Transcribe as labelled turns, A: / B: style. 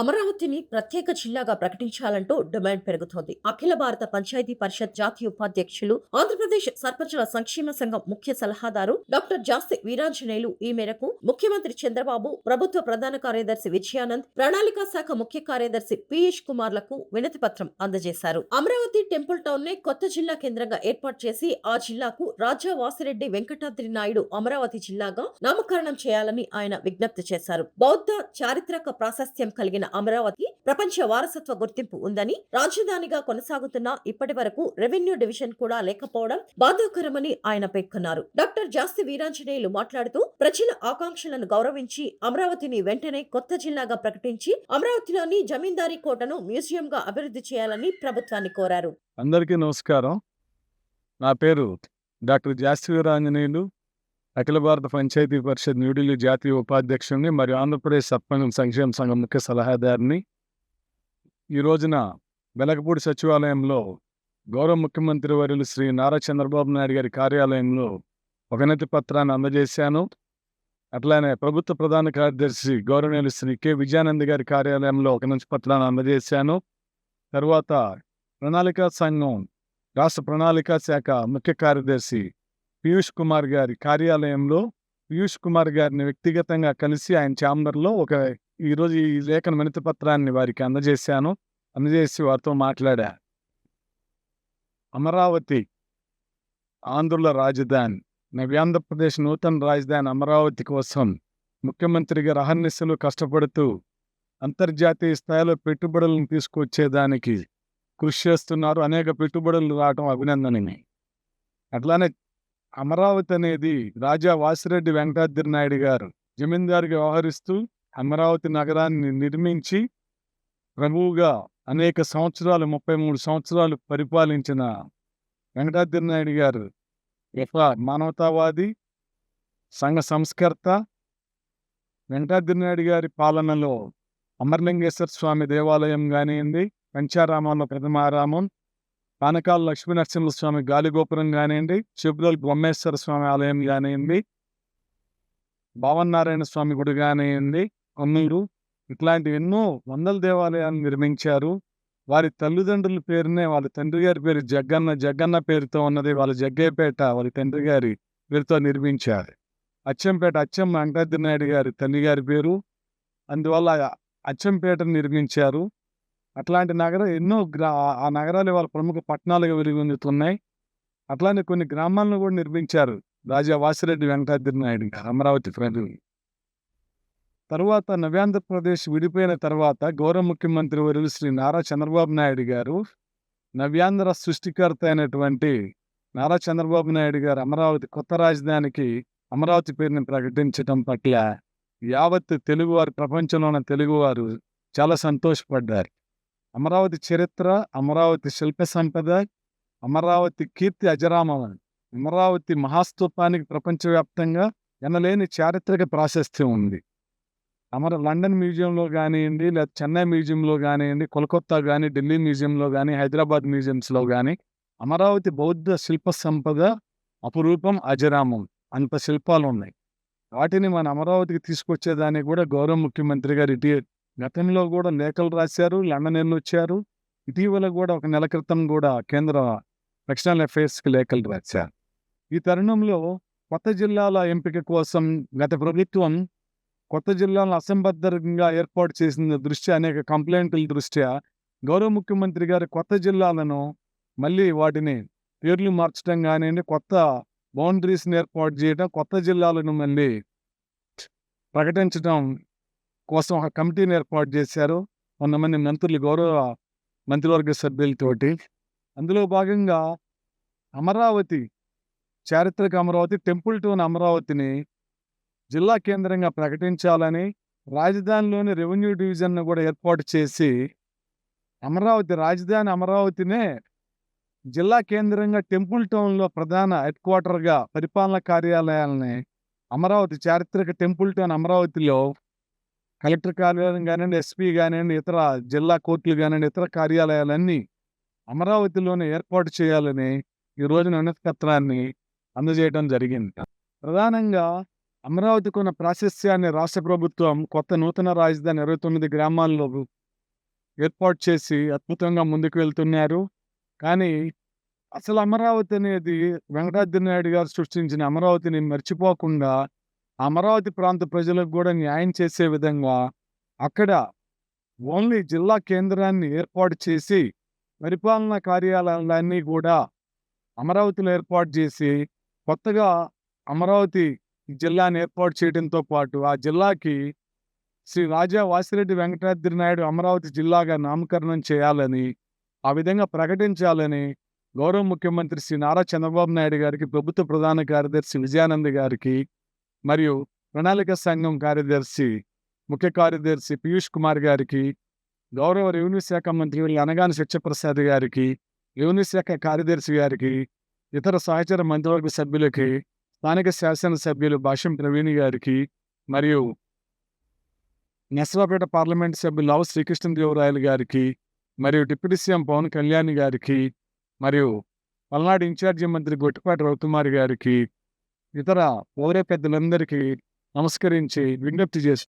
A: అమరావతిని ప్రత్యేక జిల్లాగా ప్రకటించాలంటూ డిమాండ్ పెరుగుతోంది. అఖిల భారత పంచాయతీ పరిషత్ జాతీయ ఉపాధ్యక్షులు ఆంధ్రప్రదేశ్ సర్పంచుల సంక్షేమ సంఘం ముఖ్య సలహాదారు డాక్టర్ జాస్తి వీరాంజనేయులు ఈ మేరకు ముఖ్యమంత్రి చంద్రబాబు ప్రభుత్వ ప్రధాన కార్యదర్శి విజయానంద్ ప్రణాళికా శాఖ ముఖ్య కార్యదర్శి పీయూష్ కుమార్లకు వినతి పత్రం అందజేశారు. అమరావతి టెంపుల్ టౌన్ని కొత్త జిల్లా కేంద్రంగా ఏర్పాటు చేసి ఆ జిల్లాకు రాజా వాసిరెడ్డి వెంకటాద్రి నాయుడు అమరావతి జిల్లాగా నామకరణం చేయాలని ఆయన విజ్ఞప్తి చేశారు. బౌద్ధ చారిత్రక ప్రాశస్త్యం కలిగిన అమరావతి ప్రపంచ వారసత్వ గుర్తింపు ఉందని రాజధానిగా కొనసాగుతున్న ఇప్పటి వరకు రెవెన్యూ డివిజన్ కూడా లేకపోవడం బాధాకరమని ఆయన పేర్కొన్నారు. డాక్టర్ జాస్తి వీరాంజనేయులు మాట్లాడుతూ ప్రజల ఆకాంక్షలను గౌరవించి అమరావతిని వెంటనే కొత్త జిల్లాగా ప్రకటించి అమరావతిలోని జమీందారీ కోటను మ్యూజియం గా అభివృద్ధి చేయాలని ప్రభుత్వాన్ని కోరారు.
B: అందరికీ నమస్కారం. నా పేరు డాక్టర్ జాస్తివీరాంజనేయులు అఖిల భారత పంచాయతీ పరిషత్ న్యూఢిల్లీ జాతీయ ఉపాధ్యక్షుడిని మరియు ఆంధ్రప్రదేశ్ సర్పంచ్ సంక్షేమ సంఘం ముఖ్య సలహాదారిని. ఈ రోజున వెలగపూడి సచివాలయంలో గౌరవ ముఖ్యమంత్రి వర్యులు శ్రీ నారా చంద్రబాబు నాయుడు గారి కార్యాలయంలో ఒక పత్రాన్ని అందజేశాను. అట్లానే ప్రభుత్వ ప్రధాన కార్యదర్శి గౌరవనీయులు శ్రీ కె. విజయానంద్ గారి కార్యాలయంలో ఒక పత్రాన్ని అందజేశాను. తర్వాత ప్రణాళికా సంఘం రాష్ట్ర ప్రణాళికా శాఖ ముఖ్య కార్యదర్శి పీయూష్ కుమార్ గారి కార్యాలయంలో పీయూష్ కుమార్ గారిని వ్యక్తిగతంగా కలిసి ఆయన ఛాంబర్లో ఒక ఈరోజు ఈ లేఖన వినతి పత్రాన్ని వారికి అందజేశాను. అందజేసి వారితో మాట్లాడా. అమరావతి ఆంధ్రుల రాజధాని నవ్యాంధ్రప్రదేశ్ నూతన రాజధాని అమరావతి కోసం ముఖ్యమంత్రి గారు అహర్నిశలు కష్టపడుతూ అంతర్జాతీయ స్థాయిలో పెట్టుబడులను తీసుకొచ్చేదానికి కృషి చేస్తున్నారు. అనేక పెట్టుబడులు రావడం అభినందనని అట్లానే అమరావతి అనేది రాజా వాసిరెడ్డి వెంకటాద్రి నాయుడు గారు జమీందారుగా వ్యవహరిస్తూ అమరావతి నగరాన్ని నిర్మించి ప్రభువుగా అనేక సంవత్సరాలు ముప్పై మూడు సంవత్సరాలు పరిపాలించిన వెంకటాద్రి నాయుడు గారు ఒక మానవతావాది సంఘ సంస్కర్త. వెంకటాద్రి నాయుడు గారి పాలనలో అమర్లింగేశ్వర స్వామి దేవాలయం కానివ్వండి పంచారామంలో ప్రథమారామం పానకాల లక్ష్మీనరసింహ స్వామి గాలిగోపురం కానివ్వండి శిబురోలు బ్రహ్మేశ్వర స్వామి ఆలయం కానివ్వండి భావన్నారాయణ స్వామి గుడి కానివ్వండి అమ్మూరు ఇట్లాంటి ఎన్నో వందల దేవాలయాలు నిర్మించారు. వారి తల్లిదండ్రుల పేరునే వాళ్ళ తండ్రి గారి పేరు జగ్గన్న జగ్గన్న పేరుతో ఉన్నది వాళ్ళ జగ్గేపేట వాళ్ళ తండ్రి గారి పేరుతో నిర్మించారు. అచ్చంపేట అచ్చం వెంకటాద్రి నాయుడు గారి తల్లి గారి పేరు అందువల్ల అచ్చంపేట నిర్మించారు. అట్లాంటి నగరం ఎన్నో గ్రా ఆ నగరాలు వాళ్ళ ప్రముఖ పట్టణాలుగా వెలుగొందుతున్నాయి. అట్లానే కొన్ని గ్రామాలను కూడా నిర్మించారు రాజా వాసిరెడ్డి వెంకటాద్రి నాయుడు గారు అమరావతి ప్రజలు. తర్వాత నవ్యాంధ్రప్రదేశ్ విడిపోయిన తర్వాత గౌరవ ముఖ్యమంత్రి వర్యులు శ్రీ నారా చంద్రబాబు నాయుడు గారు నవ్యాంధ్ర సృష్టికర్త అయినటువంటి నారా చంద్రబాబు నాయుడు గారు అమరావతి కొత్త రాజధానికి అమరావతి పేరుని ప్రకటించడం పట్ల యావత్ తెలుగువారు ప్రపంచంలో ఉన్న తెలుగువారు చాలా సంతోషపడ్డారు. అమరావతి చరిత్ర అమరావతి శిల్ప సంపద అమరావతి కీర్తి అజరామం అమరావతి మహాస్తూపానికి ప్రపంచవ్యాప్తంగా ఎనలేని చారిత్రక ప్రాశస్త్యం ఉంది. అమర లండన్ మ్యూజియంలో కానివ్వండి లేదా చెన్నై మ్యూజియంలో కానివ్వండి కోల్కత్తా కానీ ఢిల్లీ మ్యూజియంలో కానీ హైదరాబాద్ మ్యూజియంస్లో కానీ అమరావతి బౌద్ధ శిల్ప సంపద అపురూపం అజరామం. అంత శిల్పాలు ఉన్నాయి వాటిని మన అమరావతికి తీసుకొచ్చేదానికి కూడా గౌరవ ముఖ్యమంత్రి గారు ఇటీ గతంలో కూడా లేఖలు రాశారు లండన్ వెళ్ళి వచ్చారు. ఇటీవల కూడా ఒక నెల క్రితం కూడా కేంద్ర ఎక్స్టర్నల్ అఫైర్స్కి లేఖలు రాశారు. ఈ తరుణంలో కొత్త జిల్లాల ఎంపిక కోసం గత ప్రభుత్వం కొత్త జిల్లాలను అసంబద్ధంగా ఏర్పాటు చేసిన దృష్ట్యా అనేక కంప్లైంట్ల దృష్ట్యా గౌరవ ముఖ్యమంత్రి గారి కొత్త జిల్లాలను మళ్ళీ వాటిని పేర్లు మార్చడం కానివ్వండి కొత్త బౌండరీస్ని ఏర్పాటు చేయడం కొత్త జిల్లాలను మళ్ళీ ప్రకటించడం కోసం ఒక కమిటీని ఏర్పాటు చేశారు. కొంతమంది మంత్రులు గౌరవ మంత్రివర్గ సభ్యులతోటి. అందులో భాగంగా అమరావతి చారిత్రక అమరావతి టెంపుల్ టౌన్ అమరావతిని జిల్లా కేంద్రంగా ప్రకటించాలని రాజధానిలోని రెవెన్యూ డివిజన్ను కూడా ఏర్పాటు చేసి అమరావతి రాజధాని అమరావతినే జిల్లా కేంద్రంగా టెంపుల్ టౌన్లో ప్రధాన హెడ్ క్వార్టర్గా పరిపాలన కార్యాలయాలని అమరావతి చారిత్రక టెంపుల్ టౌన్ అమరావతిలో కలెక్టర్ కార్యాలయం కానివ్వండి ఎస్పీ కానివ్వండి ఇతర జిల్లా కోర్టులు కానివ్వండి ఇతర కార్యాలయాలన్నీ అమరావతిలోనే ఏర్పాటు చేయాలని ఈ రోజున వినతి అందజేయడం జరిగింది. ప్రధానంగా అమరావతికి ఉన్న ప్రాశస్యాన్ని రాష్ట్ర ప్రభుత్వం కొత్త నూతన రాజధాని ఇరవై తొమ్మిది గ్రామాల్లో ఏర్పాటు చేసి అద్భుతంగా ముందుకు వెళ్తున్నారు. కానీ అసలు అమరావతి అనేది వెంకటాద్రి నాయుడు గారు సృష్టించిన అమరావతిని మర్చిపోకుండా అమరావతి ప్రాంత ప్రజలకు కూడా న్యాయం చేసే విధంగా అక్కడ ఓన్లీ జిల్లా కేంద్రాన్ని ఏర్పాటు చేసి పరిపాలనా కార్యాలయాలన్నీ కూడా అమరావతిలో ఏర్పాటు చేసి కొత్తగా అమరావతి జిల్లాని ఏర్పాటు చేయడంతో పాటు ఆ జిల్లాకి శ్రీ రాజా వాసిరెడ్డి వెంకటాద్రి నాయుడు అమరావతి జిల్లాగా నామకరణం చేయాలని ఆ విధంగా ప్రకటించాలని గౌరవ ముఖ్యమంత్రి శ్రీ నారా చంద్రబాబు నాయుడు గారికి ప్రభుత్వ ప్రధాన కార్యదర్శి విజయానంద్ గారికి మరియు ప్రణాళిక సంఘం కార్యదర్శి ముఖ్య కార్యదర్శి పీయూష్ కుమార్ గారికి గౌరవ రెవెన్యూ శాఖ మంత్రి అనగాని సత్యప్రసాద్ గారికి రెవెన్యూ శాఖ కార్యదర్శి గారికి ఇతర సహచర మంత్రివర్గ సభ్యులకి స్థానిక శాసనసభ్యులు భాష్యం ప్రవీణ్ గారికి మరియు నర్సరాపేట పార్లమెంట్ సభ్యులు లావు శ్రీకృష్ణదేవరాయలు గారికి మరియు డిప్యూటీ సీఎం పవన్ కళ్యాణ్ గారికి మరియు పల్నాడు ఇన్ఛార్జి మంత్రి గొట్టిపాటి రవికుమార్ గారికి ఇతర పౌర పెద్దలందరికీ నమస్కరించి విజ్ఞప్తి చేసి